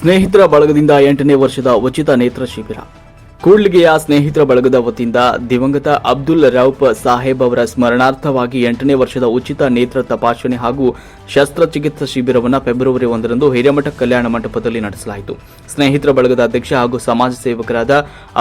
ಸ್ನೇಹಿತರ ಬಳಗದಿಂದ ಎಂಟನೇ ವರ್ಷದ ಉಚಿತ ನೇತ್ರ ಶಿಬಿರ. ಕೂಡ್ಲಿಗೆಯ ಸ್ನೇಹಿತರ ಬಳಗದ ವತಿಯಿಂದ ದಿವಂಗತ ಅಬ್ದುಲ್ ರೌಫ್ ಸಾಹೇಬ್ ಅವರ ಸ್ಮರಣಾರ್ಥವಾಗಿ ಎಂಟನೇ ವರ್ಷದ ಉಚಿತ ನೇತ್ರ ತಪಾಸಣೆ ಹಾಗೂ ಶಸ್ತ್ರಚಿಕಿತ್ಸಾ ಶಿಬಿರವನ್ನು ಫೆಬ್ರವರಿ ಒಂದರಂದು ಹಿರೇಮಠ ಕಲ್ಯಾಣ ಮಂಟಪದಲ್ಲಿ ನಡೆಸಲಾಯಿತು. ಸ್ನೇಹಿತರ ಬಳಗದ ಅಧ್ಯಕ್ಷ ಹಾಗೂ ಸಮಾಜ ಸೇವಕರಾದ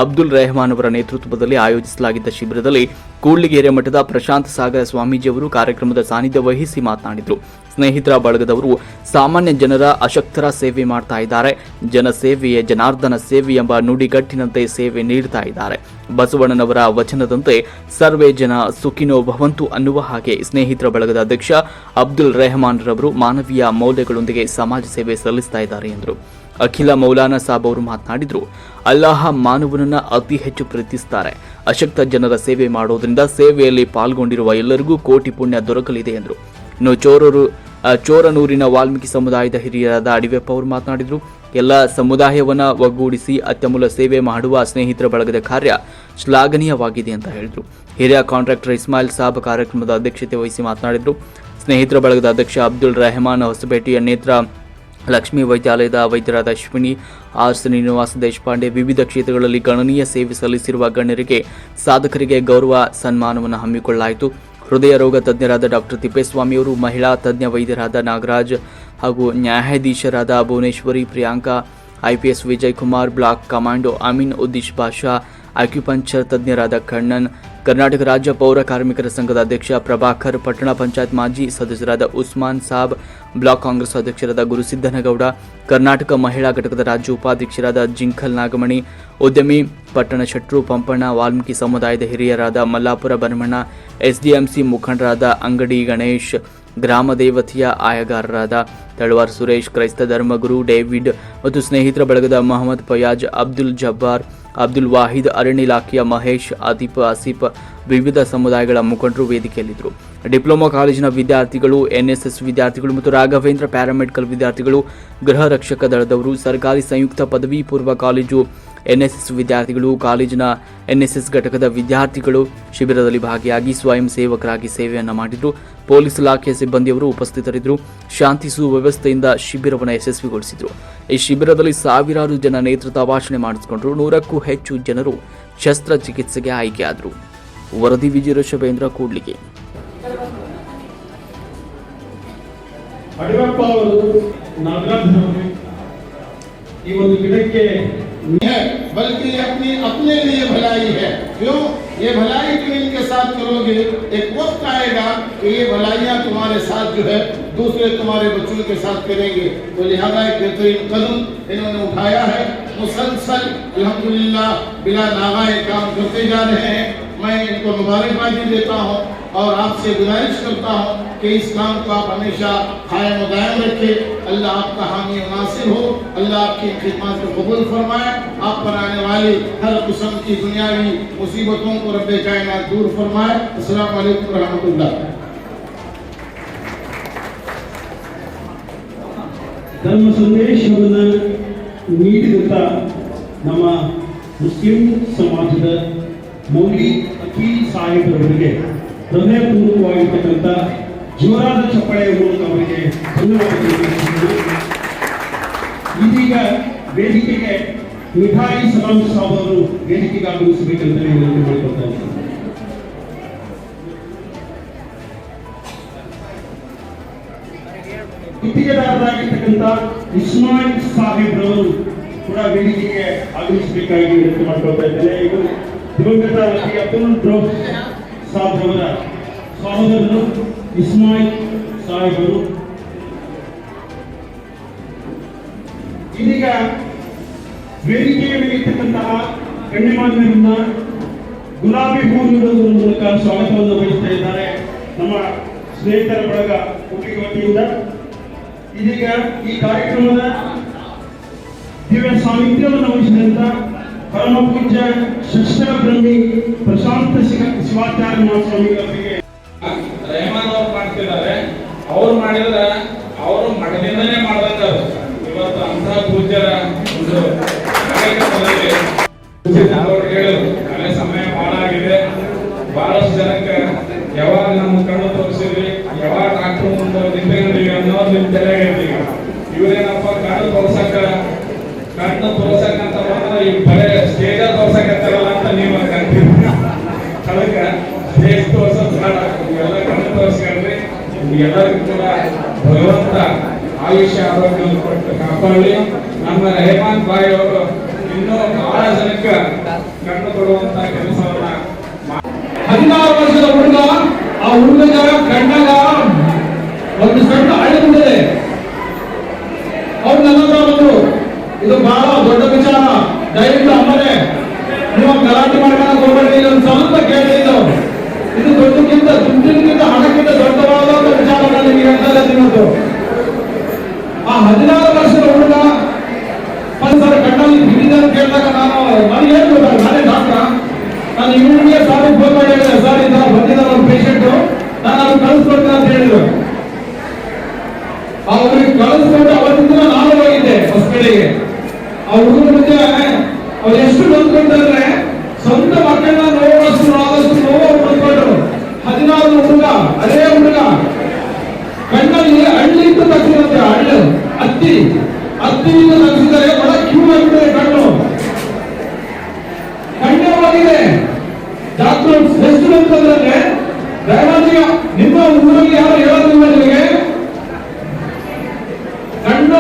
ಅಬ್ದುಲ್ ರೆಹಮಾನ್ ಅವರ ನೇತೃತ್ವದಲ್ಲಿ ಆಯೋಜಿಸಲಾಗಿದ್ದ ಶಿಬಿರದಲ್ಲಿ ಕೂಡ್ಲಿಗೆ ಹಿರೇಮಠದ ಪ್ರಶಾಂತ ಸಾಗರ ಸ್ವಾಮೀಜಿಯವರು ಕಾರ್ಯಕ್ರಮದ ಸಾನ್ನಿಧ್ಯ ವಹಿಸಿ ಮಾತನಾಡಿದರು. ಸ್ನೇಹಿತರ ಬಳಗದವರು ಸಾಮಾನ್ಯ ಜನರ ಅಶಕ್ತರ ಸೇವೆ ಮಾಡ್ತಾ ಇದ್ದಾರೆ. ಜನಸೇವೆಯೇ ಜನಾರ್ದನ ಸೇವೆ ಎಂಬ ನುಡಿಗಟ್ಟಿನಂತೆ ಸೇವೆ ನೀಡ್ತಾ ಇದ್ದಾರೆ. ಬಸವಣ್ಣನವರ ವಚನದಂತೆ ಸರ್ವೇ ಜನ ಸುಖಿನೋ ಭವಂತು ಅನ್ನುವ ಹಾಗೆ ಸ್ನೇಹಿತರ ಬಳಗದ ಅಧ್ಯಕ್ಷ ಅಬ್ದುಲ್ ರೆಹಮಾನ್ ರವರು ಮಾನವೀಯ ಮೌಲ್ಯಗಳೊಂದಿಗೆ ಸಮಾಜ ಸೇವೆ ಸಲ್ಲಿಸ್ತಾ ಇದ್ದಾರೆ ಎಂದರು. ಅಖಿಲ ಮೌಲಾನಾ ಸಾಬ್ ಅವರು ಮಾತನಾಡಿದರು ಅಲ್ಲಾಹ ಮಾನವನನ್ನ ಅತಿ ಹೆಚ್ಚು ಪ್ರೀತಿಸುತ್ತಾರೆ ಅಶಕ್ತ ಜನರ ಸೇವೆ ಮಾಡೋದ್ರಿಂದ ಸೇವೆಯಲ್ಲಿ ಪಾಲ್ಗೊಂಡಿರುವ ಎಲ್ಲರಿಗೂ ಕೋಟಿ ಪುಣ್ಯ ದೊರಕಲಿದೆ ಎಂದರು. ಇನ್ನು ಚೋರರು ಆ, ಚೋರನೂರಿನ ವಾಲ್ಮೀಕಿ ಸಮುದಾಯದ ಹಿರಿಯರಾದ ಅಡಿವೆಪ್ಪ ಅವರು ಮಾತನಾಡಿದರು. ಎಲ್ಲ ಸಮುದಾಯವನ್ನು ಒಗ್ಗೂಡಿಸಿ ಅತ್ಯಮೂಲ ಸೇವೆ ಮಾಡುವ ಸ್ನೇಹಿತರ ಬಳಗದ ಕಾರ್ಯ ಶ್ಲಾಘನೀಯವಾಗಿದೆ ಅಂತ ಹೇಳಿದರು. ಹಿರಿಯ ಕಾಂಟ್ರಾಕ್ಟರ್ ಇಸ್ಮಾಯಿಲ್ ಸಾಬ್ ಕಾರ್ಯಕ್ರಮದ ಅಧ್ಯಕ್ಷತೆ ವಹಿಸಿ ಮಾತನಾಡಿದರು. ಸ್ನೇಹಿತರ ಬಳಗದ ಅಧ್ಯಕ್ಷ ಅಬ್ದುಲ್ ರೆಹಮಾನ್ ಹೊಸಪೇಟೆಯ ನೇತ್ರ ಲಕ್ಷ್ಮೀ ವೈದ್ಯಾಲಯದ ವೈದ್ಯರಾದ ಅಶ್ವಿನಿ, ಆರ್ ಶ್ರೀನಿವಾಸ ದೇಶಪಾಂಡೆ ವಿವಿಧ ಕ್ಷೇತ್ರಗಳಲ್ಲಿ ಗಣನೀಯ ಸೇವೆ ಸಲ್ಲಿಸಿರುವ ಗಣ್ಯರಿಗೆ ಸಾಧಕರಿಗೆ ಗೌರವ ಸನ್ಮಾನವನ್ನು ಹಮ್ಮಿಕೊಳ್ಳಲಾಯಿತು. ಹೃದಯ ರೋಗ ತಜ್ಞರಾದ ಡಾಕ್ಟರ್ ತಿಪ್ಪೇಸ್ವಾಮಿಯವರು ಮಹಿಳಾ ತಜ್ಞ ವೈದ್ಯರಾದ ನಾಗರಾಜ್ ಹಾಗೂ ನ್ಯಾಯಾಧೀಶರಾದ Bhuvaneshwari, Priyanka IPS Vijay Kumar, black commando Amin Uddish Basha acupuncture ತಜ್ಞರಾದ ಕಣ್ಣನ್, ಕರ್ನಾಟಕ ರಾಜ್ಯ ಪೌರ ಕಾರ್ಮಿಕರ ಸಂಘದ ಅಧ್ಯಕ್ಷ ಪ್ರಭಾಕರ್, ಪಟ್ಟಣ ಪಂಚಾಯತ್ ಮಾಜಿ ಸದಸ್ಯರಾದ ಉಸ್ಮಾನ್ ಸಾಬ್, ಬ್ಲಾಕ್ ಕಾಂಗ್ರೆಸ್ ಅಧ್ಯಕ್ಷರಾದ ಗುರುಸಿದ್ದನಗೌಡ ಕರ್ನಾಟಕ ಮಹಿಳಾ ಘಟಕದ ರಾಜ್ಯ ಉಪಾಧ್ಯಕ್ಷರಾದ ಜಿಂಕಲ್ ನಾಗಮಣಿ, ಉದ್ಯಮಿ ಪಟ್ಟಣ ಶೆಟ್ರು ಪಂಪಣ್ಣ, ವಾಲ್ಮೀಕಿ ಸಮುದಾಯದ ಹಿರಿಯರಾದ ಮಲ್ಲಾಪುರ ಬನಮಣ್ಣ, ಎಸ್ಡಿಎಂಸಿ ಮುಖಂಡರಾದ ಅಂಗಡಿ ಗಣೇಶ್, ಗ್ರಾಮ ದೇವತೆಯ ಆಯಗಾರರಾದ ತಳವಾರ್ ಸುರೇಶ್, ಕ್ರೈಸ್ತ ಧರ್ಮಗುರು ಡೇವಿಡ್ ಮತ್ತು ಸ್ನೇಹಿತರ ಬಳಗದ ಮೊಹಮ್ಮದ್ ಫಯಾಜ್, ಅಬ್ದುಲ್ ಜಬ್ಬಾರ್ ಅಬ್ದುಲ್ ವಾಹಿದ್ ಅರಣ್ಯ ಇಲಾಖೆಯ ಮಹೇಶ್ ಆದಿಪ್ ಆಸಿಫ್ ವಿವಿಧ ಸಮುದಾಯಗಳ ಮುಖಂಡರು ವೇದಿಕೆಯಲ್ಲಿದ್ದರು. ಡಿಪ್ಲೊಮಾ ಕಾಲೇಜಿನ ವಿದ್ಯಾರ್ಥಿಗಳು, ಎನ್ಎಸ್ಎಸ್ ವಿದ್ಯಾರ್ಥಿಗಳು ಮತ್ತು ರಾಘವೇಂದ್ರ ಪ್ಯಾರಾಮೆಡಿಕಲ್ ವಿದ್ಯಾರ್ಥಿಗಳು, ಗೃಹ ರಕ್ಷಕ ದಳದವರು, ಸರ್ಕಾರಿ ಸಂಯುಕ್ತ ಪದವಿ ಪೂರ್ವ ಕಾಲೇಜು ಎನ್ಎಸ್ಎಸ್ ವಿದ್ಯಾರ್ಥಿಗಳು, ಕಾಲೇಜಿನ ಎನ್ಎಸ್ಎಸ್ ಘಟಕದ ವಿದ್ಯಾರ್ಥಿಗಳು ಶಿಬಿರದಲ್ಲಿ ಭಾಗಿಯಾಗಿ ಸ್ವಯಂ ಸೇವಕರಾಗಿ ಸೇವೆಯನ್ನು ಮಾಡಿದ್ರು. ಪೊಲೀಸ್ ಇಲಾಖೆಯ ಸಿಬ್ಬಂದಿಯವರು ಉಪಸ್ಥಿತರಿದ್ದರು. ಶಾಂತಿ ಸುವ್ಯವಸ್ಥೆಯಿಂದ ಶಿಬಿರವನ್ನು ಯಶಸ್ವಿಗೊಳಿಸಿದ್ರು. ಈ ಶಿಬಿರದಲ್ಲಿ ಸಾವಿರಾರು ಜನ ನೇತೃತ್ವ ಭಾಷಣೆ ಮಾಡಿಸಿಕೊಂಡರು. ನೂರಕ್ಕೂ ಹೆಚ್ಚು ಜನರು ಶಸ್ತ್ರಚಿಕಿತ್ಸೆಗೆ ಆಯ್ಕೆಯಾದರು. ವರದಿ ವಿಜಯ ಶಬೇಂದ್ರ ಕೂಡ್ಲಿಗೆ. نہیں ہے، بلکہ یہ اپنی اپنے لیے بھلائی ہے۔ کیوں؟ یہ بھلائی تم ان کے ساتھ کرو گے۔ ایک وقت آئے گا کہ یہ بھلائیاں تمہارے ساتھ جو ہے، دوسرے تمہارے بچوں کے ساتھ کریں گے۔ تو لہذا ایک بہترین قدم انہوں نے اٹھایا ہے۔ مسلسل الحمدللہ بلا ناغائے کام کرتے جا رہے ہیں۔ میں ان کو مبارکبادی دیتا ہوں۔ اور آپ سے گزارش کرتا ہوں کہ اس کام کو آپ ہمیشہ قائم و دائم رکھیں۔ اللہ آپ کا حامی و ناصر ہو۔ اللہ آپ کی خدمات کو قبول فرمائے۔ آپ پر آنے والی ہر قسم کی دنیاوی مصیبتوں کو رب کائنات دور فرمائے۔ السلام علیکم ورحمۃ اللہ۔ ಧರ್ಮ ಸಂದೇಶವನ್ನು ನೀಡಿದಂಥ ನಮ್ಮ ಮುಸ್ಲಿಂ ಸಮಾಜದ ಮೌಲಿ ಅಕೀಲ್ ಸಾಹೇಬರವರಿಗೆ ಹೃದಯಪೂರ್ವಕವಾಗಿರ್ತಕ್ಕಂಥ ಜೋರಾದ ಚಪ್ಪಳೆಯ ಮೂಲಕ ಅವರಿಗೆ ಧನ್ಯವಾದ ತಿಳಿಸುತ್ತೇನೆ. ಇದೀಗ ವೇದಿಕೆಗೆ ಮಿಠಾಯಿ ಸಲಾಂ ಸಾಬ್ ಅವರು ವೇದಿಕೆಗೆ ಆಗಮಿಸಬೇಕಂತ ವಿನಂತಿ ಮಾಡಿಕೊಳ್ತಾ ಇದ್ದೀನಿ ಗುತ್ತಿಗೆದಾರರಾಗಿರ್ತಕ್ಕಂಥ ಇಸ್ಮಾಯಿಲ್ ಸಾಹೇಬ್ರವರು ಕೂಡ ವೇದಿಕೆಗೆ ಆಗಮಿಸಬೇಕಾಗಿ ವಿನಂತಿ ಮಾಡ್ಕೊಳ್ತಾ ಇದ್ದೇನೆ ಇದು ದಿವಂಗತ ವಕೀಲ ಅಬ್ದುಲ್ ರೋಫ್ ಸಾಹೇಬ್ರವರ ಸಹೋದರರು ಇಸ್ಮಾಯಿಲ್ ಸಾಹೇಬರು ಇದೀಗ ವೇದಿಕೆಯ ಮೇಲೆ ಇರ್ತಕ್ಕಂತಹ ಗಣ್ಯಮಾನ್ಯರನ್ನ ಗುಲಾಬಿ ಹೂ ಮೂಲಕ ಸ್ವಾಗತವನ್ನು ಬಯಸ್ತಾ ಇದ್ದಾರೆ ನಮ್ಮ ಸ್ನೇಹಿತರ ಬಳಗ ಒಟ್ಟಿಗೆ ವತಿಯಿಂದ ಇದೀಗ ಈ ಕಾರ್ಯಕ್ರಮದ ದಿವ್ಯ ಸಾನ್ನಿಧ್ಯವನ್ನು ವಹಿಸಿದಂತ ಪರಮ ಪೂಜ್ಯ ಶಸ್ತ್ರ ಬ್ರಹ್ಮಿ ಪ್ರಶಾಂತ ಶಿವ- ಶಿವಾಚಾರ್ಯ ಮಹಾಸ್ವಾಮಿಗಳವರಿಗೆ ಮಾಡ್ತಿದ್ದಾರೆ ಅವ್ರು ಮಾಡಿದ್ರೆ ಅವರು ಮಠದಿಂದನೇ ಮಾಡ್ದಂಗ ಇವತ್ತು ಅಂತಹ ಪೂಜ್ಯರ ಒಂದು ಕಾರ್ಯಕ್ರಮದಲ್ಲಿ ಅವ್ರು ಹೇಳಿದ್ರು ಅಲ್ಲೇ ಸಮಯ ಬಹಳ ಆಗಿದೆ ಬಹಳಷ್ಟು ಜನಕ್ಕೆ ಯಾವಾಗ ನಮ್ಮ ಕಣ್ಣು ತೋರಿಸಿದ್ವಿ ಯಾವಾಗ ಡಾಕ್ಟರ್ ಮುಂದೆ ನಿಂತ್ಕೊಂಡಿವಿ ಅನ್ನೋದು ನಿಮ್ ತಲೆಯಾಗೈತಿ ಈಗ ಇವ್ರೇನಪ್ಪ ಕಣ್ಣು ತೋರ್ಸಕ್ಕ ಎಲ್ಲರಿಗೂ ಕೂಡ ಭಗವಂತ ಆಯುಷ್ಯ ಆರೋಗ್ಯವನ್ನು ಕೊಟ್ಟು ಕಾಪಾಡಲಿ. ನಮ್ಮ ರೆಹಮಾನ್ ಬಾಯ್ ಅವರು ಇನ್ನೂ ಬಹಳ ಜನಕ್ಕೆ ಕಣ್ಣು ಕೊಡುವಂತ ಕೆಲಸವನ್ನ ಹದಿನಾರು ವರ್ಷದ ಹುಡುಗ, ಆ ಹುಡುಗನ ಕಣ್ಣಾಗ ಒಂದು ಸಣ್ಣ ಹಳ್ಳಿ ಬಿಟ್ಟಿದೆ ಅವ್ರು ನನ್ನ ಬಂದ್ರು. ಇದು ಬಹಳ ದೊಡ್ಡ ವಿಚಾರ. ದಯವಿಟ್ಟು ಅಮ್ಮನೇ ನೀವು ಗಲಾಟೆ ಮಾಡ್ಕೊಂಡು ಹೋಗ್ಬೇಡಿ. ಒಂದು ಸ್ವಲ್ಪ ಇದು ದೊಡ್ಡಕ್ಕಿಂತ ದುಡ್ಡಿನಕ್ಕಿಂತ ಹಣಕ್ಕಿಂತ ದೊಡ್ಡವಾದ ಒಂದು ವಿಚಾರ ನನಗೆ ನಿಮಗೆ ನಿಮ್ಮದು ಆ ಹದಿನಾರು ವರ್ಷದ ಹುಡುಗ ಪರಿಸರ ಕಣ್ಣಲ್ಲಿ ಬಿದ್ದಿದೆ ಅಂತ ಕೇಳಿದಾಗ ನಾನು ನಾನು ಏನು ಗೊತ್ತಾಗ ನಾನೇ ಡಾಕ್ಟರ್ ನಾನು ಇವ್ರಿಗೆ ಸಾರಿ ಫೋನ್ ಮಾಡಿ ಹೇಳಿದೆ ಸರ್ ಇದ್ದ ಬಂದಿದ್ದಾರೆ ಒಂದು ಪೇಷಂಟ್ ನಾನು ಅವ್ರು ಕಳಿಸ್ಕೊಡ್ತೀನಿ ಅಂತ ಹೇಳಿದ್ರು. ಅವ್ರಿಗೆ ಕಳಿಸ್ಕೊಂಡು ಅವತ್ತಿಂದ ನಾನು ಹೋಗಿದ್ದೆ ಹಾಸ್ಪಿಟಲ್ಗೆ ಆ ಹುಡುಗರ ಮುಂದೆ ಅವ್ರು ಎಷ್ಟು ನೊಂದ್ಕೊಂಡ್ರೆ ಸ್ವಂತ ಮಕ್ಕಳನ್ನ ನೋವಷ್ಟು ನೋವಷ್ಟು ನೋವು ಅವ್ರು ನೊಂದ್ಕೊಂಡ್ರು ಹದಿನಾರು ಹುಡುಗ ಅದೇ ಹುಡುಗ ಕಣ್ಣಲ್ಲಿ ಹಳ್ಳಿ ಇಟ್ಟು ತಗ್ಸಿದಂತೆ ಹಳ್ಳು ಹತ್ತಿ ಹತ್ತಿಯಿಂದ ತಗ್ಸಿದರೆ ಬಹಳ ಕ್ಯೂ ಆಗಿದೆ ಕಣ್ಣು ಕಣ್ಣವಾಗಿದೆ ಡಾಕ್ಟರ್ ಎಷ್ಟು ಅಂತಂದ್ರೆ ನಿಮ್ಮ ಊರಲ್ಲಿ ಯಾರು ಹೇಳೋದಿಲ್ಲ ನಿಮಗೆ? ಕಣ್ಣು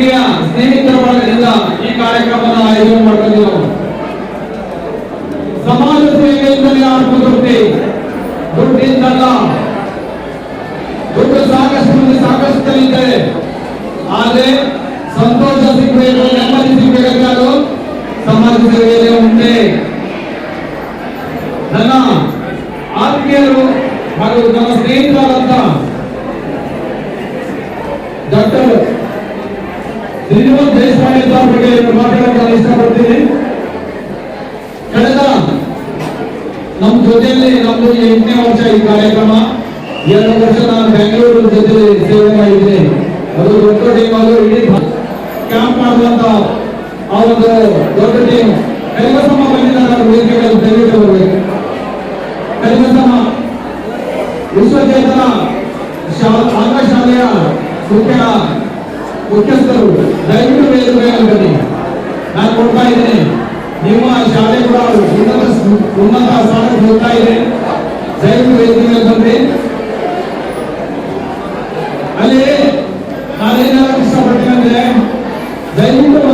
ಕೂಡ್ಲಿಗೆಯ ಸ್ನೇಹಿತರ ಬಳಗದಿಂದ ಈ ಕಾರ್ಯಕ್ರಮದ ಆಯೋಜನೆ ಮಾಡ್ಕೊಂಡಿದ್ದೀವಿ ಸಮಾಜ ಸೇವೆಯಿಂದಲೇ ಆತ್ಮತೃಪ್ತಿ ದುಡ್ಡಿಂದಲ್ಲ. ದುಡ್ಡು ಸಾಕಷ್ಟು ಮಂದಿ ಸಾಕಷ್ಟು ಇದ್ದಾರೆ ಆದ್ರೆ ಸಂತೋಷ ಸಿಗಬೇಕು ನೆಮ್ಮದಿ ಸಿಗಬೇಕಾದ್ರೆ ಸಮಾಜ ಸೇವೆಯಲ್ಲೇ ಉಂಟೆ ನನ್ನ ಆತ್ಮೀಯರು ಹಾಗೂ ನನ್ನ ಸ್ನೇಹಿತರಾದಂತ ಡಾಕ್ಟರ್ ಶ್ರೀನಿವಾಸ್ ದೇಶಪಾಂಡೆ ಸರ್ ಬಗ್ಗೆ ಎರಡು ಮಾತಾಡಕ್ಕೆ ನಾನು ಇಷ್ಟಪಡ್ತೀನಿ ಕಳೆದ ನಮ್ಮ ಜೊತೆಯಲ್ಲಿ ನಮ್ದು ಎಂಟನೇ ವರ್ಷ ಈ ಕಾರ್ಯಕ್ರಮ. ಎರಡು ವರ್ಷ ನಾನು ಬೆಂಗಳೂರು ಜೊತೆ ಸೇವೆ ಮಾಡಿದ್ದೆ. ಅದು ದೊಡ್ಡ ಟೀಮ್ ಅದು, ಇಡೀ ಕ್ಯಾಂಪ್ ಮಾಡುವಂತ ಆ ಒಂದು ದೊಡ್ಡ ಟೀಮ್ ಕೈವಸಮ್ಮ ಬಂದಿದ್ದ ನಾನು ವೇದಿಕೆಗಳಲ್ಲಿ ದಯವಿಟ್ಟು ಬರಬೇಕು. ಕೈವಸಮ್ಮ ವಿಶ್ವಚೇತನ ಶಾ- ಆಂಗ್ಲ ಶಾಲೆಯ ಮುಖ್ಯ ಮುಖ್ಯಸ್ಥರು, ದಯವಿಟ್ಟು ವೇದಿಕೆಯಲ್ಲಿ ಬನ್ನಿ. ನಾನು ಕೊಡ್ತಾ ಇದ್ದೀನಿ. ನಿಮ್ಮ ಶಾಲೆ ಕೂಡ ಉನ್ನತ ಉನ್ನತ ಸ್ಥಾನಕ್ಕೆ ಹೋಗ್ತಾ ಇದೆ. ದಯವಿಟ್ಟು ವೇದಿಕೆ ಮೇಲೆ ಬನ್ನಿ ಅಲ್ಲಿ ನಾನೇನಾದ್ರು ಇಷ್ಟಪಟ್ಟೆ ಅಂದ್ರೆ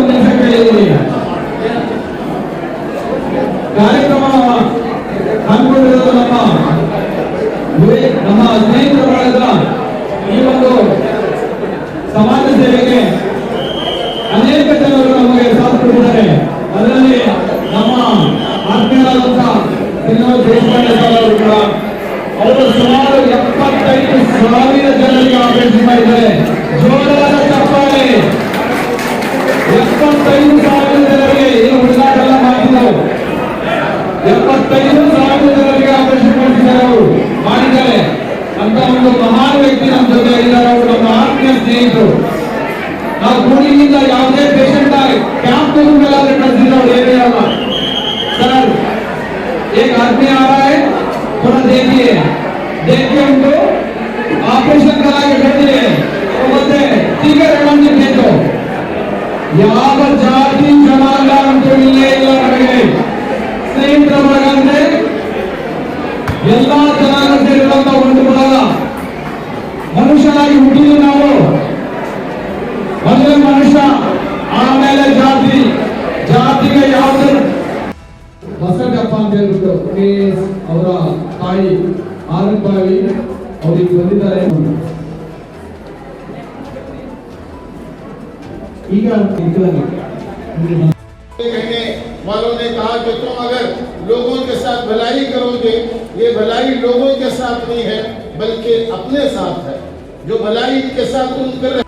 ನಿಮಿಷ ಕೇಳಿದ್ದೀನಿ ಕಾರ್ಯಕ್ರಮ ಹಮ್ಮಿಕೊಂಡಿರೋದು ನಮ್ಮ ವಿವೇ- ನಮ್ಮ ಸ್ನೇಹಿತರ ಬಳಗದ ಈ ಒಂದು ಸಮಾಜ ಸೇವೆಗೆ ಅನೇಕ ಜನರು ನಮಗೆ ಸಾಥ್ ಕೊಟ್ಟಿದ್ದಾರೆ ಅದರಲ್ಲಿ ನಮ್ಮ ಆತ್ಮೀಯರಾದಂತ ಶ್ರೀನಿವಾಸ್ ದೇಶಪಾಂಡೆ ಸರ್ ಅವರು ಕೂಡ ಅವರು ಸುಮಾರು ಎಪ್ಪತ್ತೈದು ಸಾವಿರ ಜನರಿಗೆ ಆಪರೇಷನ್ ಮಾಡಿದ್ದಾರೆ. ಜೋರಾದ ಚಪ್ಪಾಳೆ. ಎಪ್ಪತ್ತೈದು ಸಾವಿರ ಜನರಿಗೆ ಏನು ಹುಡುಗಾಟ ಎಲ್ಲ ಎಪ್ಪತ್ತೈದು ಸಾವಿರ ಜನರಿಗೆ ಆಪರೇಷನ್ ಮಾಡಿದ್ದಾರೆ ಅವರು. ಮಾಡಿದ್ದಾರೆ. ಅಂತ ಒಂದು ಮಹಾನ್ ವ್ಯಕ್ತಿ ನಮ್ಮ ಜೊತೆ ಇದ್ದಾರೆ. ಅವರು ನಮ್ಮ ಆತ್ಮೀಯ ಸ್ನೇಹಿತರು. ನಾವು ಕೂಡಿನಿಂದ ಯಾವುದೇ ಪೇಷಂಟ್ ಕ್ಯಾಂಪ್ ಮೇಲಾದ್ರೆ ಯಾವ ಜಾತಿ ಜನಾಂಗ ಅಂತ ಇಲ್ಲೇ ನಮಗೆ. ಸ್ನೇಹಿತರ ಬಳಗ ಅಂದ್ರೆ ಎಲ್ಲಾ ಜನಾಂಗ ಸೇರಿರುವಂತ ಒಂದು ಭಾಗ. ಮನುಷ್ಯನಾಗಿ ಹುಟ್ಟಿದ್ವಿ ನಾವು. ಮೊದಲೇ ಮನುಷ್ಯ, ಆಮೇಲೆ ಜಾತಿ. ಜಾತಿಗೆ ಯಾವುದೇ ಬಸಗಪ್ಪ ಅಂತ ಹೇಳ್ಬಿಟ್ಟು ಕೆ ಎಸ್ ಅವರ ತಾಯಿ ಆರಂಭಾವಿ ಅವ್ರಿಗೆ ಬಂದಿದ್ದಾರೆ. کہنے والوں نے کہا کہ تم اگر لوگوں کے ساتھ بھلائی کرو گے، یہ بھلائی لوگوں کے ساتھ نہیں ہے، بلکہ اپنے ساتھ ہے۔ جو بھلائی کے ساتھ تم کر رہے